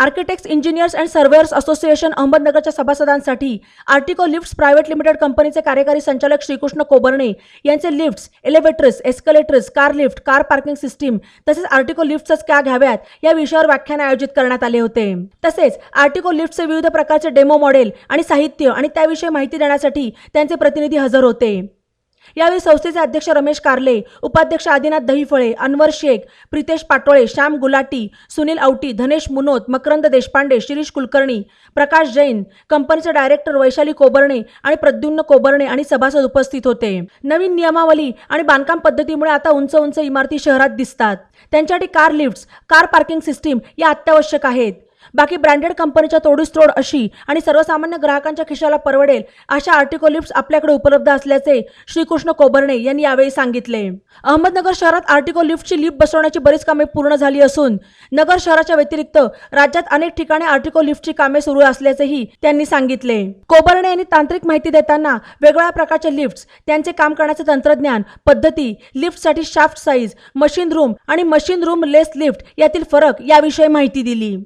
Architects engineers and surveyors association अहमदनगरच्या सभासदांसाठी Artico lifts private limited कंपनीचे कार्यकारी संचालक श्रीकृष्ण कोबर्णे यांचे lifts elevators escalators car lift car parking system तसेच आर्टिको लिफ्ट्सच क्या घ्याव्यात या विषयावर व्याख्यान आयोजित करण्यात आले होते. तसेच आर्टिको लिफ्टचे विविध प्रकारचे डेमो मॉडेल आणि साहित्य आणि त्याविषयी माहिती देण्यासाठी त्यांचे प्रतिनिधी हजर होते. यावेळी संस्थेचे अध्यक्ष रमेश कारले उपाध्यक्ष आदिनाथ दहीफळे अनवर शेख प्रितेश पाटोळे श्याम गुलाटी सुनील औटी धनेश मुनोत मकरंद देशपांडे शिरीष कुलकर्णी प्रकाश जैन कंपनीचे डायरेक्टर वैशाली कोबर्णे आणि प्रद्युम्न कोबर्णे आणि सभासद उपस्थित होते. नवीन नियमावली आणि बांधकाम पद्धतीमुळे आता उंच उंच इमारती शहरात दिसतात. त्यांच्यासाठी car lifts car parking system या अत्यावश्यक आहेत. बाकी ब्रँडेड कंपनीच्या तोडीस तोड अशी आणि सर्वसामान्य ग्राहकांच्या खिशाला परवडेल अशा आर्टिको लिफ्ट्स आपल्याकडे उपलब्ध असल्याचे श्रीकृष्ण कोबर्णे यांनी यावेळी सांगितले. अहमदनगर शहरात आर्टिको लिफ्टची लिफ्ट बसवण्याची बरीच कामे पूर्ण झाली असून नगर शहराच्या व्यतिरिक्त राज्यात अनेक ठिकाणी आर्टिको लिफ्टची कामे सुरू असल्याचेही त्यांनी सांगितले. कोबर्णे यांनी तांत्रिक माहिती देताना वेगवेगळ्या प्रकारचे लिफ्ट्स त्यांचे काम करण्याचे तंत्रज्ञान पद्धती लिफ्टसाठी शाफ्ट साईज मशीन रूम आणि मशीन रूम लेस लिफ्ट यातील फरक याविषयी माहिती दिली.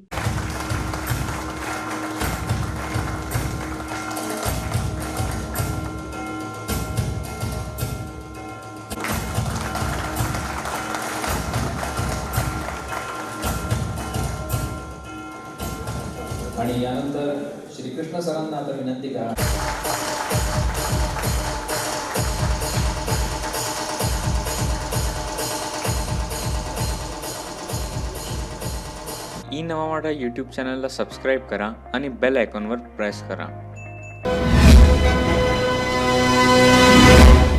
आणि यानंतर श्रीकृष्ण सरांना आता विनंती करा. ई नवा मराठा यूट्यूब चॅनलला सबस्क्राईब करा आणि बेल आयकॉनवर प्रेस करा.